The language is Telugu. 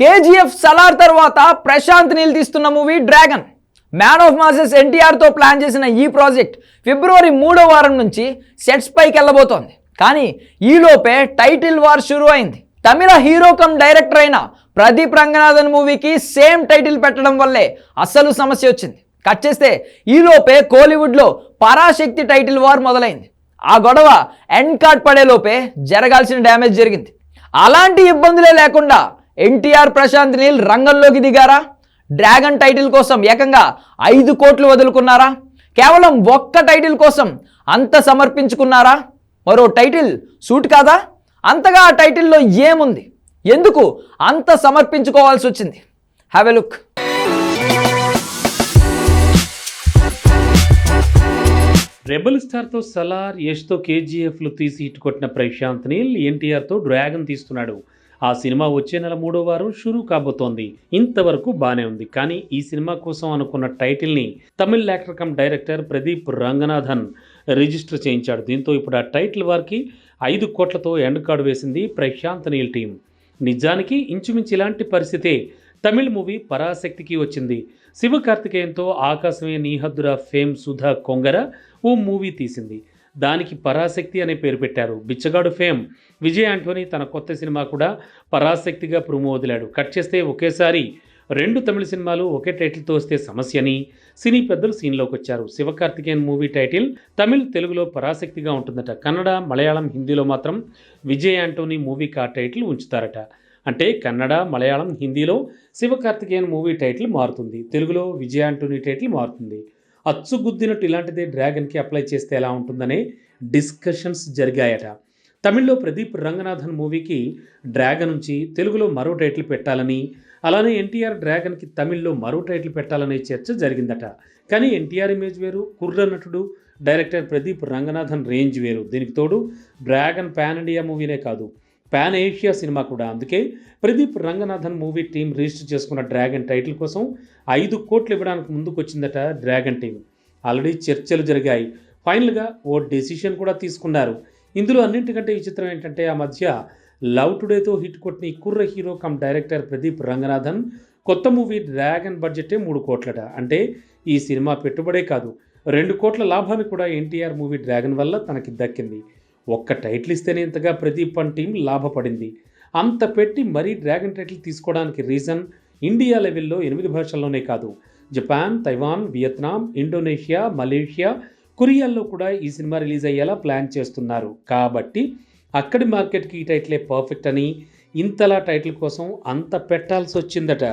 కేజీఎఫ్ సలార్ తర్వాత ప్రశాంత్ నీల్ తీస్తున్న movie dragon. Man of masses ఎన్టీఆర్తో plan చేసిన ఈ ప్రాజెక్ట్ ఫిబ్రవరి మూడో వారం నుంచి సెట్స్ పైకి వెళ్ళబోతోంది. కానీ ఈలోపే టైటిల్ వార్ షురూ అయింది. తమిళ హీరో కమ్ డైరెక్టర్ అయిన ప్రదీప్ రంగనాథన్ మూవీకి సేమ్ టైటిల్ పెట్టడం వల్లే అసలు సమస్య వచ్చింది. కట్ చేస్తే ఈలోపే కోలీవుడ్లో పరాశక్తి టైటిల్ వార్ మొదలైంది. ఆ గొడవ ఎండ్ కార్డ్ పడేలోపే జరగాల్సిన డ్యామేజ్ జరిగింది. అలాంటి ఇబ్బందులే లేకుండా ఎన్టీఆర్ ప్రశాంత్ నీల్ రంగంలోకి దిగారా? డ్రాగన్ టైటిల్ కోసం ఏకంగా ఐదు కోట్లు వదులుకున్నారా? కేవలం ఒక్క టైటిల్ కోసం అంత సమర్పించుకున్నారా? మరో టైటిల్ సూట్ కాదా? అంతగా ఆ టైటిల్లో ఏముంది? ఎందుకు అంత సమర్పించుకోవాల్సి వచ్చింది? హ్యావ్ ఎ లుక్ రెబల్ స్టార్తో సలార్ యష్తో కేజీఎఫ్లు తీసి హిట్ కొట్టిన ప్రశాంత్ నీల్ ఎన్టీఆర్తో డ్రాగన్ తీస్తున్నాడు. ఆ సినిమా వచ్చే నెల మూడో వారం షురూ కాబోతోంది. ఇంతవరకు బానే ఉంది. కానీ ఈ సినిమా కోసం అనుకున్న టైటిల్ని Tamil actor cum director Pradeep Ranganathan register చేయించాడు. దీంతో ఇప్పుడు ఆ టైటిల్ వారికి ఐదు కోట్లతో ఎండ్ కార్డు వేసింది ప్రశాంత్ నీల్ టీం. నిజానికి ఇంచుమించు ఇలాంటి పరిస్థితే తమిళ్ మూవీ పరాశక్తికి వచ్చింది. శివకార్తికేయంతో ఆకాశమే నీహద్దుర ఫేమ్ సుధా కొంగర ఓ మూవీ తీసింది. దానికి పరాశక్తి అనే పేరు పెట్టారు. బిచ్చగాడు ఫేమ్. విజయ్ ఆంటోనీ తన కొత్త సినిమా కూడా పరాశక్తిగా ప్రూమో వదిలాడు. కట్ చేస్తే ఒకేసారి రెండు తమిళ సినిమాలు ఒకే టైటిల్తో వస్తే సమస్యని సినీ పెద్దలు సీన్లోకి వచ్చారు. శివకార్తికేయన్ మూవీ టైటిల్ తమిళ్ తెలుగులో పరాశక్తిగా ఉంటుందట. కన్నడ మలయాళం హిందీలో మాత్రం విజయ్ ఆంటోనీ మూవీకి ఆ టైటిల్ ఉంచుతారట. అంటే కన్నడ మలయాళం హిందీలో శివకార్తికేయన్ మూవీ టైటిల్ మారుతుంది. తెలుగులో విజయ్ ఆంటోనీ టైటిల్ మారుతుంది. అచ్చుగుద్దినట్టు ఇలాంటిదే డ్రాగన్కి అప్లై చేస్తే ఎలా ఉంటుందనే డిస్కషన్స్ జరిగాయట. తమిళ్ళో ప్రదీప్ రంగనాథన్ మూవీకి డ్రాగన్ నుంచి తెలుగులో మరో టైటిల్ పెట్టాలని అలానే ఎన్టీఆర్ డ్రాగన్కి తమిళ్ళో మరో టైటిల్ పెట్టాలనే చర్చ జరిగిందట. కానీ ఎన్టీఆర్ ఇమేజ్ వేరు కుర్ర నటుడు డైరెక్టర్ ప్రదీప్ రంగనాథన్ రేంజ్ వేరు. దీనికి తోడు డ్రాగన్ పాన్ ఇండియా మూవీనే కాదు. పాన్ ఏషియా సినిమా కూడా. అందుకే Pradeep Ranganathan movie team register చేసుకున్న డ్రాగన్ టైటిల్ కోసం ఐదు కోట్లు ఇవ్వడానికి ముందుకు వచ్చిందట డ్రాగన్ టీం. ఆల్రెడీ చర్చలు జరిగాయి. ఫైనల్గా ఓ డెసిషన్ కూడా తీసుకున్నారు. ఇందులో అన్నింటికంటే విచిత్రం ఏంటంటే ఆ మధ్య లవ్ టుడేతో హిట్ కొట్టిన కుర్ర hero cum director Pradeep Ranganathan కొత్త మూవీ డ్రాగన్ బడ్జెటే మూడు కోట్లట. అంటే ఈ సినిమా పెట్టుబడే కాదు. రెండు కోట్ల లాభాన్ని కూడా ఎన్టీఆర్ మూవీ డ్రాగన్ వల్ల తనకి దక్కింది. ఒక్క టైటిల్ ఇస్తేనే ఇంతగా ప్రదీప్ అని టీం లాభపడింది. అంత పెట్టి మరీ డ్రాగన్ టైటిల్ తీసుకోవడానికి రీజన్ ఇండియా లెవెల్లో ఎనిమిది భాషల్లోనే కాదు. Japan Taiwan Vietnam Indonesia Malaysia కొరియాల్లో కూడా ఈ సినిమా రిలీజ్ అయ్యేలా ప్లాన్ చేస్తున్నారు. కాబట్టి అక్కడి మార్కెట్కి ఈ టైటిలే పర్ఫెక్ట్ అని ఇంతలా టైటిల్ కోసం అంత పెట్టాల్సి వచ్చిందట